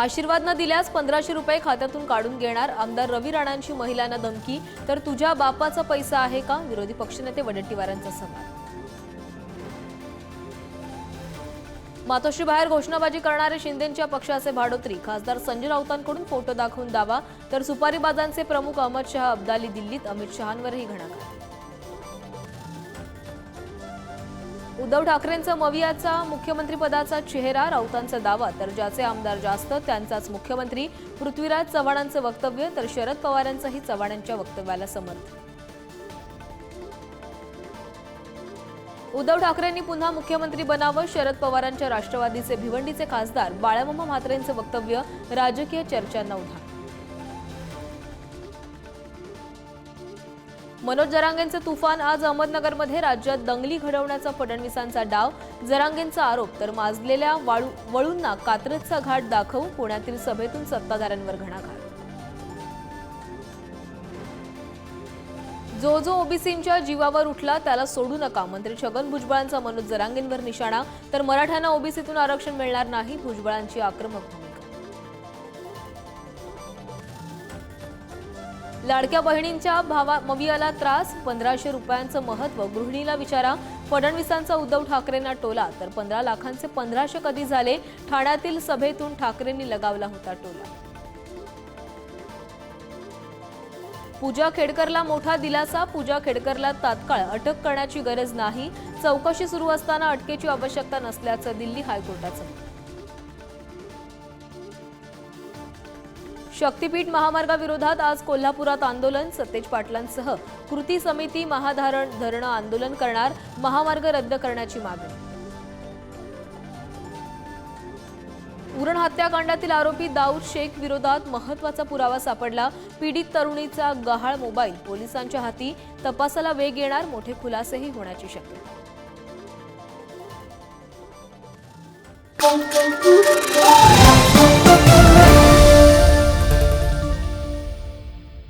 आशीर्वाद न दिल्यास पंधराशे रुपये खात्यातून काढून घेणार आमदार रवी राणांची महिलांना धमकी. तर तुझ्या बापाचा पैसा आहे का? विरोधी पक्षनेते वडेट्टीवारांचा सवाल. मातोश्रीबाहेर घोषणाबाजी करणारे शिंदेच्या पक्षाचे भाडोत्री. खासदार संजय राऊतांकडून फोटो दाखवून दावा. तर सुपारीबाजांचे प्रमुख अहमद शहा अब्दाली दिल्लीत. अमित शहांवरही घणाघात. उद्धव ठाकरेंचा मवियाचा मुख्यमंत्रीपदाचा चेहरा राऊतांचा दावा तर ज्याचे आमदार जास्त त्यांचाच मुख्यमंत्री. पृथ्वीराज चव्हाणांचं वक्तव्य तर शरद पवारांचंही चव्हाणांच्या वक्तव्याला समर्थन उद्धव ठाकरेंनी पुन्हा मुख्यमंत्री बनावं शरद पवारांच्या राष्ट्रवादीचे भिवंडीचे खासदार बाळामामा म्हात्रेंचं वक्तव्य राजकीय चर्चांना उधाण मनोज जरांगेंचं तुफान आज अहमदनगरमध्ये राज्यात दंगली घडवण्याचा फडणवीसांचा डाव. जरांगेंचा आरोप तर माजलेल्या वाळू वळूंना कात्रजचा घाट दाखवून पुण्यातील सभेतून सत्ताधाऱ्यांवर घणाघात. जो जो ओबीसींच्या जीवावर उठला त्याला सोडू नका. मंत्री छगन भुजबळांचा मनोज जरांगेंवर निशाणा तर मराठ्यांना ओबीसीतून आरक्षण मिळणार नाही भुजबळांची आक्रमक भूमिका लाडक्या बहिणींच्या भावा मवियाला त्रास पंधराशे रुपयांचं महत्त्व गृहिणीला विचारा. फडणवीसांचा उद्धव ठाकरेंना टोला तर पंधरा लाखांचे पंधराशे कधी झाले? ठाण्यातील सभेतून ठाकरेंनी लगावला होता टोला. पूजा खेडकरला मोठा दिलासा पूजा खेडकरला तात्काळ अटक करण्याची गरज नाही. चौकशी सुरू असताना अटकेची आवश्यकता नसल्याचं दिल्ली हायकोर्टाचं. शक्तीपीठ महामार्गाविरोधात आज कोल्हापुरात आंदोलन सतेज पाटलांसह कृती समिती महाधारण धरणं आंदोलन करणार महामार्ग रद्द करण्याची मागणी. उरण हत्याकांडातील आरोपी दाऊद शेख विरोधात महत्त्वाचा पुरावा सापडला. पीडित तरुणीचा गहाळ मोबाईल पोलिसांच्या हाती. तपासाला वेग येणार मोठे खुलासेही होण्याची शक्यता.